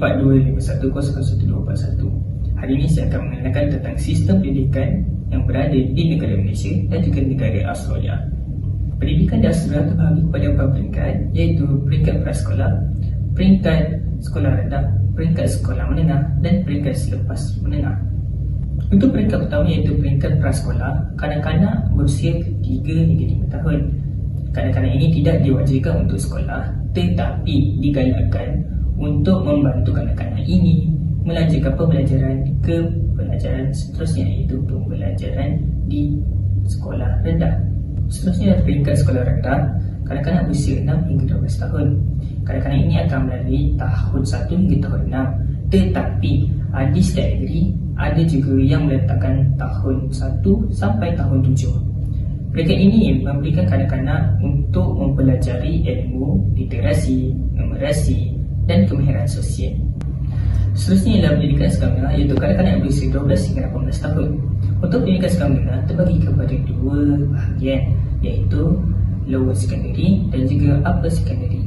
Part 2510121. Hari ini saya akan mengenalkan tentang sistem pendidikan yang berada di negara Malaysia dan juga negara Australia. Pendidikan di Australia terbahagi kepada beberapa peringkat iaitu peringkat prasekolah, peringkat sekolah rendah, peringkat sekolah menengah dan peringkat selepas menengah. Untuk peringkat pertama iaitu peringkat prasekolah, kanak-kanak berusia 3 hingga 5 tahun. Kanak-kanak ini tidak diwajibkan untuk sekolah tetapi digalakkan untuk membantu kanak-kanak ini melanjutkan pembelajaran ke pelajaran seterusnya iaitu pembelajaran di sekolah rendah. Seterusnya peringkat sekolah rendah, kanak-kanak berusia 6 hingga 12 tahun. Kanak-kanak ini akan melalui tahun 1 hingga tahun 6 tetapi di setiap negeri ada juga yang meletakkan tahun 1 sampai tahun 7. Peringkat ini memberikan kanak-kanak untuk mempelajari ilmu, literasi, numerasi dan kemahiran sosial. Seterusnya ialah pendidikan sekolah iaitu kanak-kanak yang berusia 12 hingga 18 tahun. Untuk pendidikan sekolah terbagi kepada dua bahagian iaitu lower secondary dan juga upper secondary.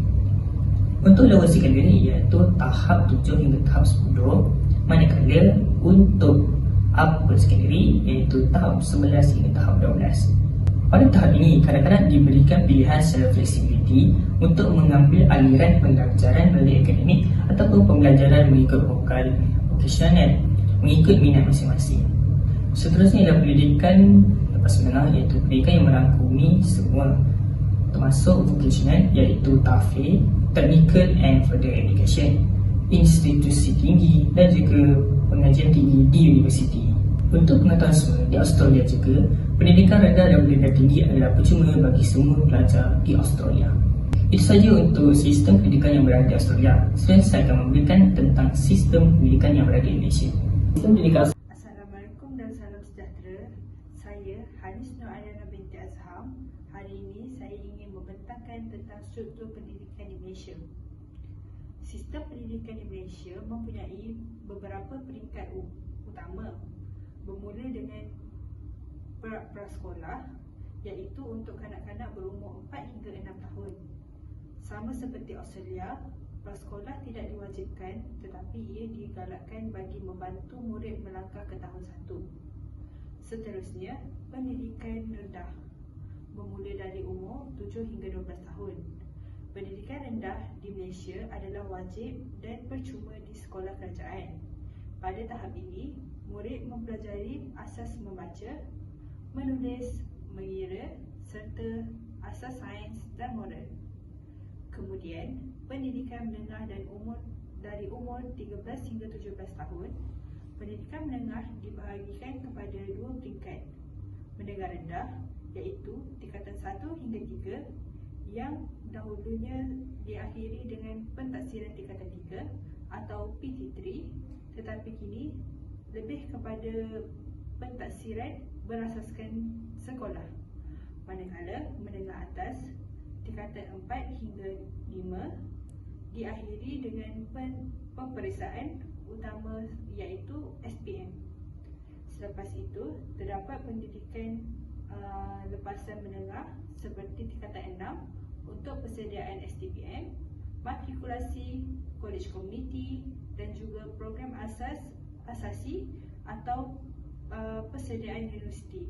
Untuk lower secondary iaitu tahap 7 hingga tahap 10 manakala untuk upper secondary iaitu tahap 11 hingga tahap 12. Pada tahap ini, kadang-kadang diberikan pilihan secara fleksibiliti untuk mengambil aliran pembelajaran melalui akademik ataupun pembelajaran mengikut vokal vocational mengikut minat masing-masing. Seterusnya adalah pendidikan lepas menengah iaitu pendidikan yang merangkumi semua termasuk vocational iaitu TAFE, Technical and Further Education institusi tinggi dan juga pengajian tinggi di universiti. Untuk pengetahuan semua, di Australia juga, pendidikan rendah dan pendidikan tinggi adalah percuma bagi semua pelajar di Australia. Itu saja untuk sistem pendidikan yang berada di Australia. Sekarang saya akan memberikan tentang sistem pendidikan yang berada di Malaysia. Sistem pendidikan Assalamualaikum dan salam sejahtera. Saya Hanis Nur Ayana binti Azham. Hari ini saya ingin membentangkan tentang struktur pendidikan di Malaysia. Sistem pendidikan di Malaysia mempunyai beberapa peringkat utama bermula dengan prasekolah iaitu untuk kanak-kanak berumur 4 hingga 6 tahun. Sama seperti Australia, prasekolah tidak diwajibkan tetapi ia digalakkan bagi membantu murid melangkah ke tahun 1. Seterusnya, pendidikan rendah bermula dari umur 7 hingga 12 tahun. Pendidikan rendah di Malaysia adalah wajib dan percuma di sekolah kerajaan. Pada tahap ini, murid mempelajari asas membaca, menulis, mengira serta asas sains dan moral. Kemudian, pendidikan menengah dan umur dari umur 13 hingga 17 tahun, pendidikan menengah dibahagikan kepada dua peringkat. Menengah rendah iaitu tingkatan 1 hingga 3 yang dahulunya diakhiri dengan pentaksiran tingkatan 3 atau PT3 tetapi kini lebih kepada pentaksiran berasaskan sekolah. Manakala menengah atas tingkatan 4 hingga 5 diakhiri dengan peperiksaan utama iaitu SPM selepas itu terdapat pendidikan uh, lepasan menengah seperti tingkatan 6 untuk persediaan STPM, matrikulasi, college community dan juga program asas asasi atau uh, persediaan universiti.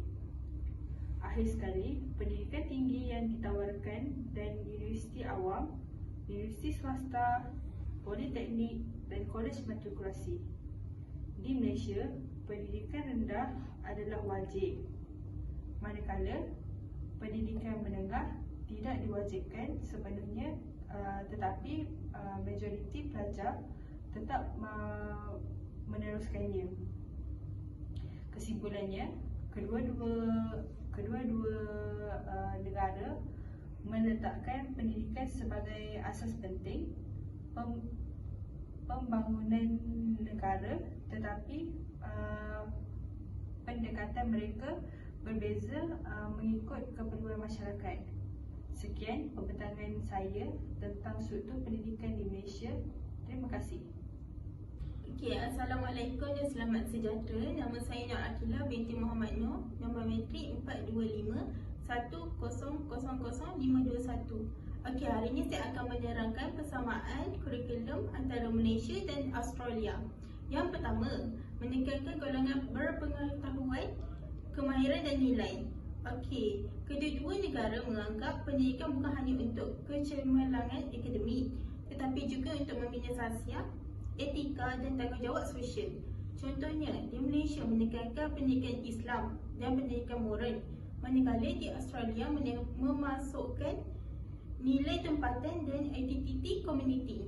Akhir sekali, pendidikan tinggi yang ditawarkan dan universiti awam, universiti swasta, politeknik dan college matrikulasi. Di Malaysia, pendidikan rendah adalah wajib. Manakala pendidikan menengah tidak diwajibkan sebenarnya uh, tetapi uh, majoriti pelajar tetap uh, meneruskannya. Kesimpulannya, kedua-dua kedua-dua uh, negara meletakkan pendidikan sebagai asas penting pem, pembangunan negara tetapi uh, pendekatan mereka berbeza uh, mengikut keperluan masyarakat. Sekian pembentangan saya tentang struktur pendidikan di Malaysia. Terima kasih. Okay, Assalamualaikum dan selamat sejahtera. Nama saya Nur Akilah binti Muhammad Nur. Nombor metrik 425 10000521. Okey, hari ini saya akan menerangkan persamaan kurikulum antara Malaysia dan Australia. Yang pertama, menekankan golongan berpengetahuan, kemahiran dan nilai. Okey, kedua-dua negara menganggap pendidikan bukan hanya untuk kecemerlangan akademik tetapi juga untuk membina sasiah, etika dan tanggungjawab sosial. Contohnya, di Malaysia menekankan pendidikan Islam dan pendidikan moral manakala di Australia memasukkan nilai tempatan dan identiti komuniti.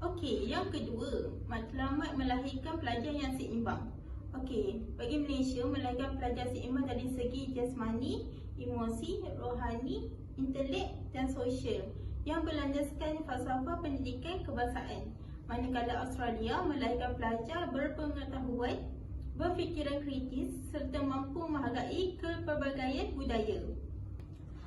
Okey, yang kedua, matlamat melahirkan pelajar yang seimbang. Okey, bagi Malaysia melahirkan pelajar seimbang dari segi jasmani, emosi, rohani, intelek dan sosial yang berlandaskan falsafah pendidikan kebangsaan. Manakala Australia melahirkan pelajar berpengetahuan, berfikiran kritis serta mampu menghargai kepelbagaian budaya.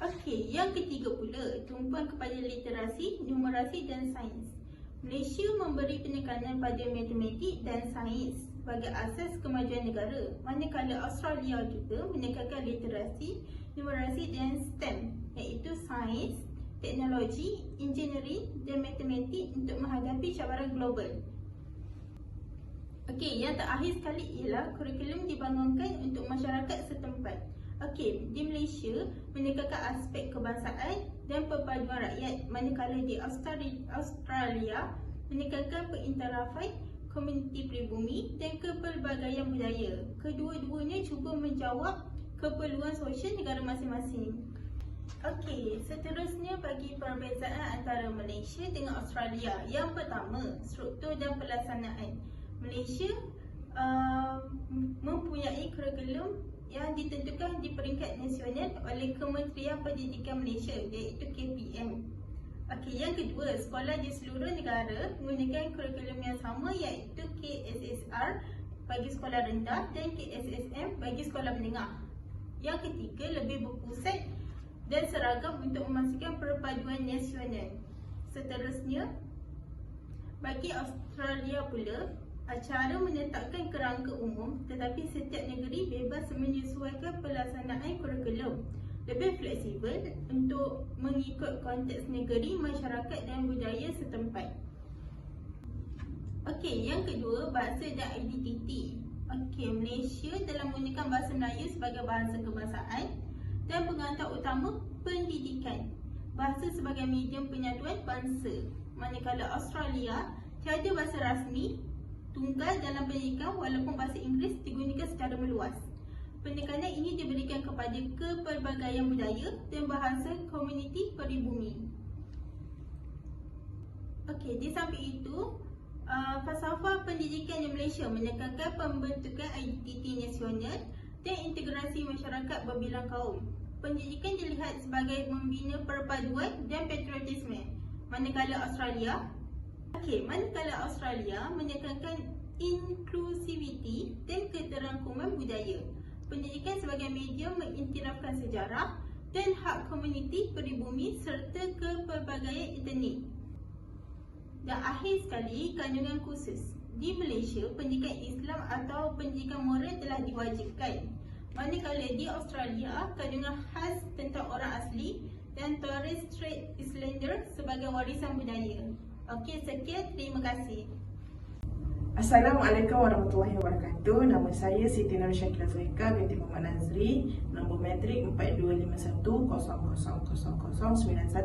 Okey, yang ketiga pula, tumpuan kepada literasi, numerasi dan sains. Malaysia memberi penekanan pada matematik dan sains sebagai asas kemajuan negara manakala Australia juga menekankan literasi, numerasi dan STEM iaitu sains, teknologi, engineering dan matematik untuk menghadapi cabaran global. Okey, yang terakhir sekali ialah kurikulum dibangunkan untuk masyarakat setempat. Okey, di Malaysia menekankan aspek kebangsaan dan perpaduan rakyat manakala di Australia, menekankan perintarafan komuniti pribumi dan kepelbagaian budaya. Kedua-duanya cuba menjawab keperluan sosial negara masing-masing. Okey, seterusnya bagi perbezaan antara Malaysia dengan Australia. Yang pertama, struktur dan pelaksanaan. Malaysia uh, mempunyai kurikulum yang ditentukan di peringkat nasional oleh Kementerian Pendidikan Malaysia iaitu KPM. Okey, yang kedua, sekolah di seluruh negara menggunakan kurikulum yang sama iaitu KSSR bagi sekolah rendah dan KSSM bagi sekolah menengah. Yang ketiga, lebih berpusat dan seragam untuk memastikan perpaduan nasional. Seterusnya, bagi Australia pula, acara menetapkan kerangka umum tetapi setiap negeri bebas menyesuaikan pelaksanaan kurikulum lebih fleksibel untuk mengikut konteks negeri, masyarakat dan budaya setempat. Okey, yang kedua, bahasa dan identiti. Okey, Malaysia telah menggunakan bahasa Melayu sebagai bahasa kebangsaan dan pengantar utama pendidikan. Bahasa sebagai medium penyatuan bangsa. Manakala Australia tiada bahasa rasmi tunggal dalam pendidikan walaupun bahasa Inggeris digunakan secara meluas. Penekanan ini diberikan kepada kepelbagaian budaya dan bahasa komuniti peribumi. Okey, di samping itu, uh, falsafah pendidikan di Malaysia menekankan pembentukan identiti nasional dan integrasi masyarakat berbilang kaum. Pendidikan dilihat sebagai membina perpaduan dan patriotisme. Manakala Australia, okey, manakala Australia menekankan inklusiviti dan keterangkuman budaya pendidikan sebagai medium mengiktirafkan sejarah dan hak komuniti peribumi serta kepelbagaian etnik. Dan akhir sekali, kandungan khusus. Di Malaysia, pendidikan Islam atau pendidikan moral telah diwajibkan. Manakala di Australia, kandungan khas tentang orang asli dan Torres Strait Islander sebagai warisan budaya. Okey, sekian. Terima kasih. Assalamualaikum warahmatullahi wabarakatuh. Nama saya Siti Nur Syakila Zuhaika binti Muhammad Nazri, nombor metrik 4251000091.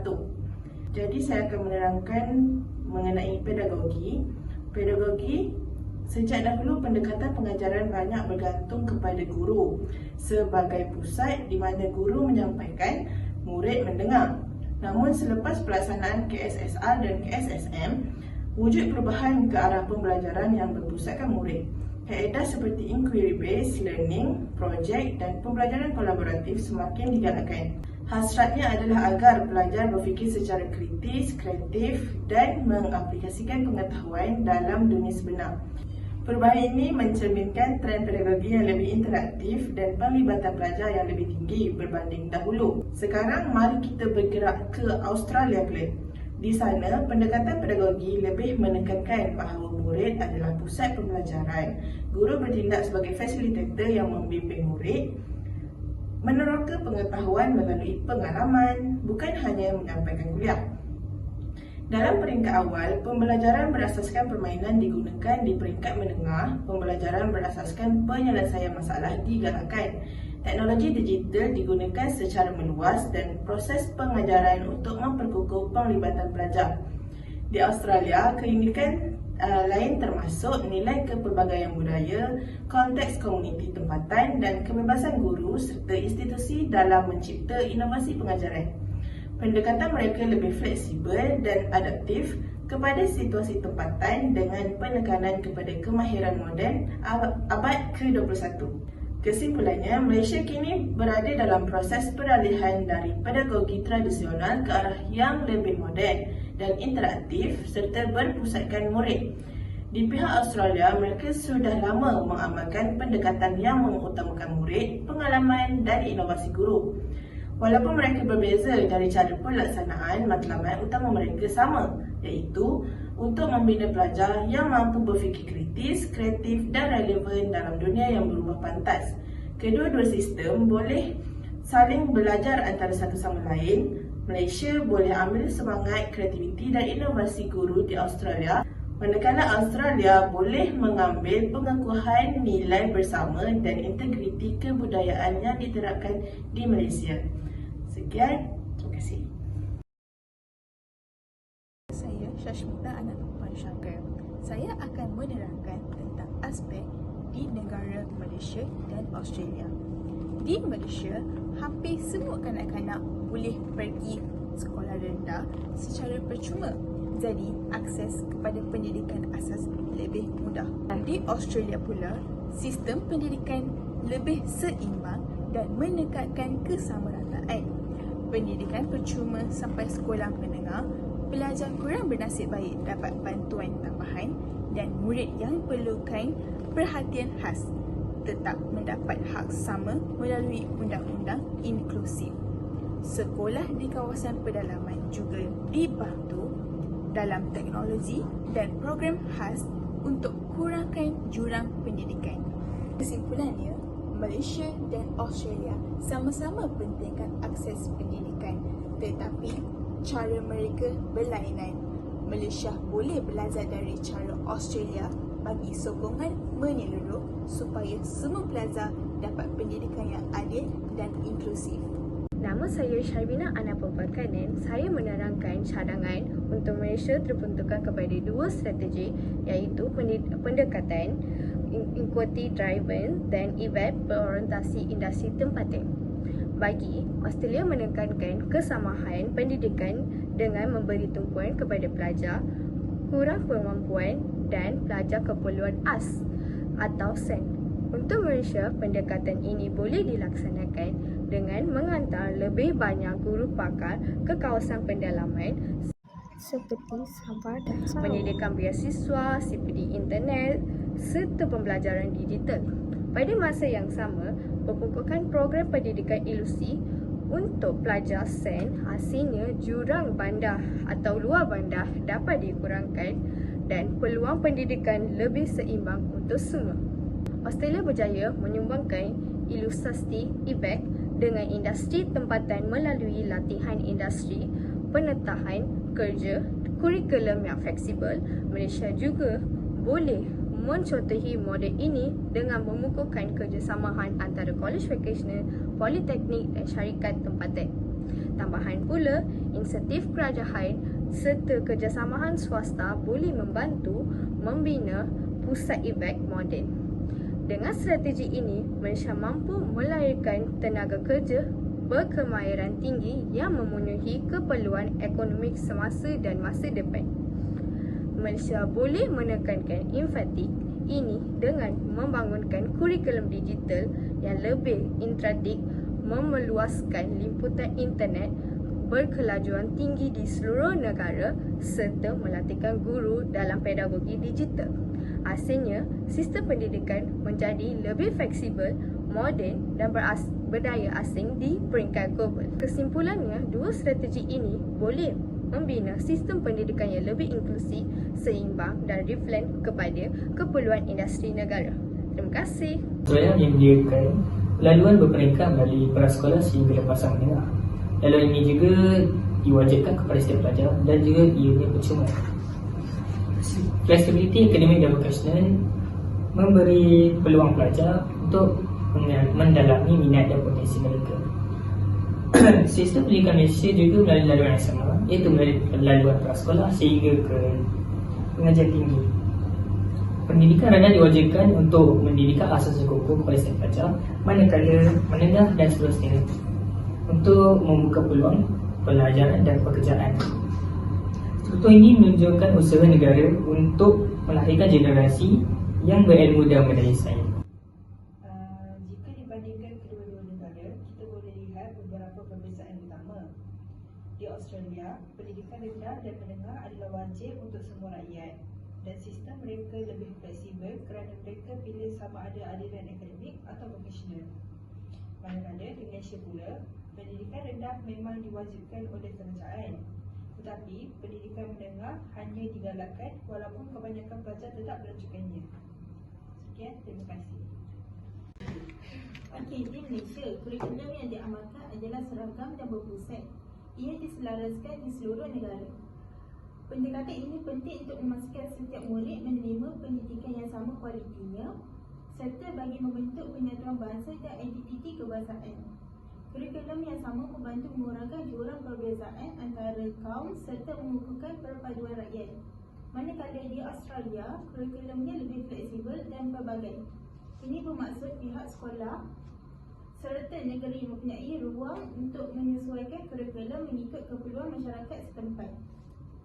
Jadi saya akan menerangkan mengenai pedagogi. Pedagogi sejak dahulu pendekatan pengajaran banyak bergantung kepada guru sebagai pusat di mana guru menyampaikan, murid mendengar. Namun selepas pelaksanaan KSSR dan KSSM, wujud perubahan ke arah pembelajaran yang berpusatkan murid. Kaedah seperti inquiry based learning, projek dan pembelajaran kolaboratif semakin digalakkan. Hasratnya adalah agar pelajar berfikir secara kritis, kreatif dan mengaplikasikan pengetahuan dalam dunia sebenar. Perubahan ini mencerminkan trend pedagogi yang lebih interaktif dan penglibatan pelajar yang lebih tinggi berbanding dahulu. Sekarang mari kita bergerak ke Australia pula. Di sana, pendekatan pedagogi lebih menekankan bahawa murid adalah pusat pembelajaran. Guru bertindak sebagai fasilitator yang membimbing murid meneroka pengetahuan melalui pengalaman, bukan hanya menyampaikan kuliah. Dalam peringkat awal, pembelajaran berasaskan permainan digunakan di peringkat menengah, pembelajaran berasaskan penyelesaian masalah digalakkan. Teknologi digital digunakan secara meluas dan proses pengajaran untuk memperkukuh penglibatan pelajar. Di Australia, keunikan uh, lain termasuk nilai kepelbagaian budaya, konteks komuniti tempatan dan kebebasan guru serta institusi dalam mencipta inovasi pengajaran. Pendekatan mereka lebih fleksibel dan adaptif kepada situasi tempatan dengan penekanan kepada kemahiran moden abad ke-21. Kesimpulannya, Malaysia kini berada dalam proses peralihan dari pedagogi tradisional ke arah yang lebih moden dan interaktif serta berpusatkan murid. Di pihak Australia, mereka sudah lama mengamalkan pendekatan yang mengutamakan murid, pengalaman dan inovasi guru. Walaupun mereka berbeza dari cara pelaksanaan, matlamat utama mereka sama iaitu untuk membina pelajar yang mampu berfikir kritis, kreatif dan relevan dalam dunia yang berubah pantas. Kedua-dua sistem boleh saling belajar antara satu sama lain. Malaysia boleh ambil semangat kreativiti dan inovasi guru di Australia Manakala Australia boleh mengambil pengakuan nilai bersama dan integriti kebudayaan yang diterapkan di Malaysia. Sekian, terima kasih. Saya Syashmita anak perempuan Syangkar. Saya akan menerangkan tentang aspek di negara Malaysia dan Australia. Di Malaysia, hampir semua kanak-kanak boleh pergi sekolah rendah secara percuma jadi akses kepada pendidikan asas lebih mudah. Di Australia pula, sistem pendidikan lebih seimbang dan menekankan kesamarataan. Pendidikan percuma sampai sekolah menengah, pelajar kurang bernasib baik dapat bantuan tambahan dan murid yang perlukan perhatian khas tetap mendapat hak sama melalui undang-undang inklusif. Sekolah di kawasan pedalaman juga dibantu dalam teknologi dan program khas untuk kurangkan jurang pendidikan. Kesimpulannya, Malaysia dan Australia sama-sama pentingkan akses pendidikan tetapi cara mereka berlainan. Malaysia boleh belajar dari cara Australia bagi sokongan menyeluruh supaya semua pelajar dapat pendidikan yang adil dan inklusif. Nama saya Syarbina Ana Pepakanan. Saya menerangkan cadangan untuk Malaysia terbentukkan kepada dua strategi iaitu pendekatan equity driven dan event berorientasi industri tempatan. Bagi Australia menekankan kesamaan pendidikan dengan memberi tumpuan kepada pelajar kurang kemampuan dan pelajar keperluan AS atau SEN. Untuk Malaysia, pendekatan ini boleh dilaksanakan dengan menghantar lebih banyak guru pakar ke kawasan pendalaman seperti Sabah dan Sarawak. menyediakan beasiswa, CPD internet serta pembelajaran digital. Pada masa yang sama, pembukaan program pendidikan ilusi untuk pelajar SEN hasilnya jurang bandar atau luar bandar dapat dikurangkan dan peluang pendidikan lebih seimbang untuk semua. Australia berjaya menyumbangkan ilustrasi IBEC dengan industri tempatan melalui latihan industri, penetahan kerja, kurikulum yang fleksibel. Malaysia juga boleh mencontohi model ini dengan memukuhkan kerjasamaan antara college vocational, politeknik dan syarikat tempatan. Tambahan pula, insentif kerajaan serta kerjasamaan swasta boleh membantu membina pusat IBEC moden. Dengan strategi ini, Malaysia mampu melahirkan tenaga kerja berkemahiran tinggi yang memenuhi keperluan ekonomi semasa dan masa depan. Malaysia boleh menekankan infatik ini dengan membangunkan kurikulum digital yang lebih interaktif, memeluaskan limputan internet berkelajuan tinggi di seluruh negara serta melatihkan guru dalam pedagogi digital. Hasilnya, sistem pendidikan menjadi lebih fleksibel, moden dan beras berdaya asing di peringkat global. Kesimpulannya, dua strategi ini boleh membina sistem pendidikan yang lebih inklusif, seimbang dan reflect kepada keperluan industri negara. Terima kasih. Australia menyediakan Laluan berperingkat melalui prasekolah sehingga lepasan menengah. Laluan ini juga diwajibkan kepada setiap pelajar dan juga ianya percuma. Flexibility akademik dan vocational memberi peluang pelajar untuk mendalami minat dan potensi mereka. Sistem pendidikan Malaysia juga melalui laluan sama iaitu melalui laluan prasekolah sehingga ke pengajian tinggi. Pendidikan rendah diwajibkan untuk mendidikkan asas hukum kepada setiap pelajar manakala menengah dan seterusnya untuk membuka peluang pelajaran dan pekerjaan. Contoh ini menunjukkan usaha negara untuk melahirkan generasi yang berilmu dan berdaya saing. Uh, jika dibandingkan kedua-dua negara, kita boleh lihat beberapa perbezaan utama. Di Australia, pendidikan rendah dan menengah adalah wajib untuk semua rakyat dan sistem mereka lebih fleksibel kerana mereka pilih sama ada aliran akademik atau vocational. Manakala di Malaysia pula, pendidikan rendah memang diwajibkan oleh kerajaan tetapi pendidikan menengah hanya digalakkan walaupun kebanyakan pelajar tetap melanjutkannya. Sekian, terima kasih. Okey, di Malaysia, kurikulum yang diamalkan adalah seragam dan berpusat. Ia diselaraskan di seluruh negara. Pendekatan ini penting untuk memastikan setiap murid menerima pendidikan yang sama kualitinya serta bagi membentuk penyatuan bahasa dan identiti kebangsaan. Kurikulum yang sama membantu mengurangkan jurang perbezaan antara kaum serta mengukuhkan perpaduan rakyat. Manakala di Australia, kurikulumnya lebih fleksibel dan pelbagai. Ini bermaksud pihak sekolah serta negeri mempunyai ruang untuk menyesuaikan kurikulum mengikut keperluan masyarakat setempat.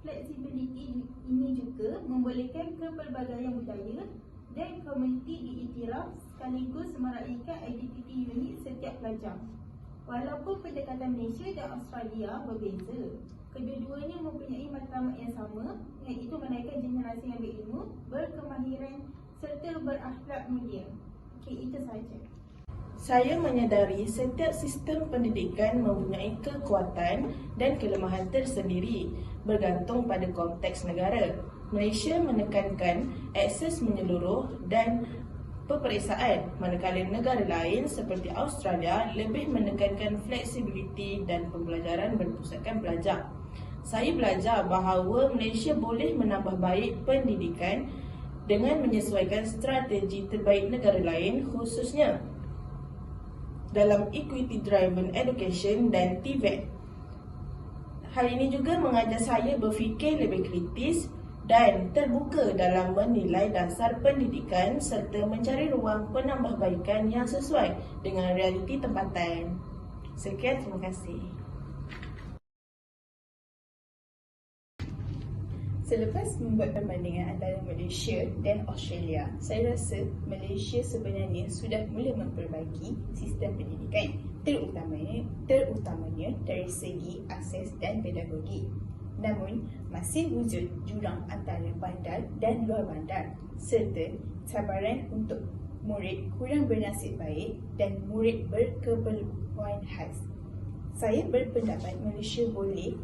Fleksibiliti ini juga membolehkan kepelbagaian budaya dan komuniti diiktiraf sekaligus meraikan identiti unik setiap pelajar. Walaupun pendekatan Malaysia dan Australia berbeza, kedua-duanya mempunyai matlamat yang sama iaitu menaikkan generasi yang berilmu, berkemahiran serta berakhlak mulia. Okey, itu sahaja. Saya menyedari setiap sistem pendidikan mempunyai kekuatan dan kelemahan tersendiri bergantung pada konteks negara. Malaysia menekankan akses menyeluruh dan peperiksaan manakala negara lain seperti Australia lebih menekankan fleksibiliti dan pembelajaran berpusatkan pelajar. Saya belajar bahawa Malaysia boleh menambah baik pendidikan dengan menyesuaikan strategi terbaik negara lain khususnya dalam Equity Driven Education dan TVET. Hal ini juga mengajar saya berfikir lebih kritis dan terbuka dalam menilai dasar pendidikan serta mencari ruang penambahbaikan yang sesuai dengan realiti tempatan. Sekian, terima kasih. Selepas membuat perbandingan antara Malaysia dan Australia, saya rasa Malaysia sebenarnya sudah mula memperbaiki sistem pendidikan terutamanya, terutamanya dari segi akses dan pedagogi. Namun, masih wujud jurang antara bandar dan luar bandar serta cabaran untuk murid kurang bernasib baik dan murid berkeperluan khas. Saya berpendapat Malaysia boleh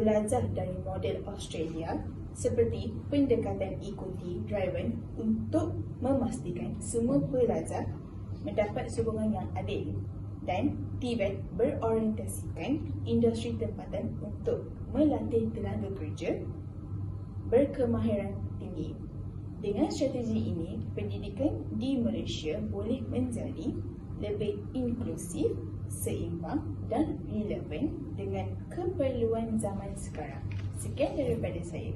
belajar dari model Australia seperti pendekatan ikuti driven untuk memastikan semua pelajar mendapat sokongan yang adil dan TVET berorientasikan industri tempatan untuk melatih tenaga kerja berkemahiran tinggi. Dengan strategi ini, pendidikan di Malaysia boleh menjadi lebih inklusif seimbang dan relevan dengan keperluan zaman sekarang. Sekian daripada saya.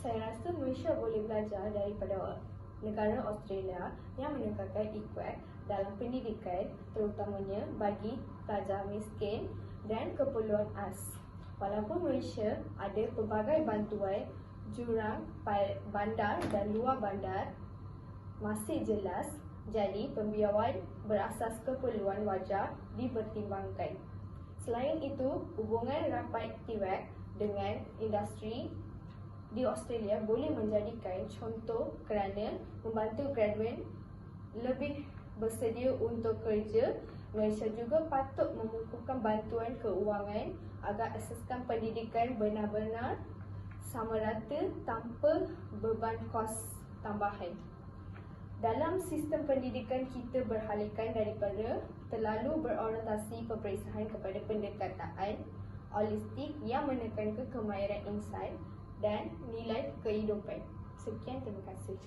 Saya rasa Malaysia boleh belajar daripada negara Australia yang menekankan equal dalam pendidikan terutamanya bagi pelajar miskin dan keperluan as. Walaupun Malaysia ada pelbagai bantuan jurang bandar dan luar bandar masih jelas jadi pembiayaan berasas keperluan wajar dipertimbangkan. Selain itu, hubungan rapat TVET dengan industri di Australia boleh menjadikan contoh kerana membantu graduate lebih bersedia untuk kerja. Malaysia juga patut mengukuhkan bantuan keuangan agar asaskan pendidikan benar-benar sama rata tanpa beban kos tambahan. Dalam sistem pendidikan kita berhalikan daripada terlalu berorientasi peperiksaan kepada pendekataan holistik yang menekankan kemahiran insan dan nilai kehidupan. Sekian, terima kasih.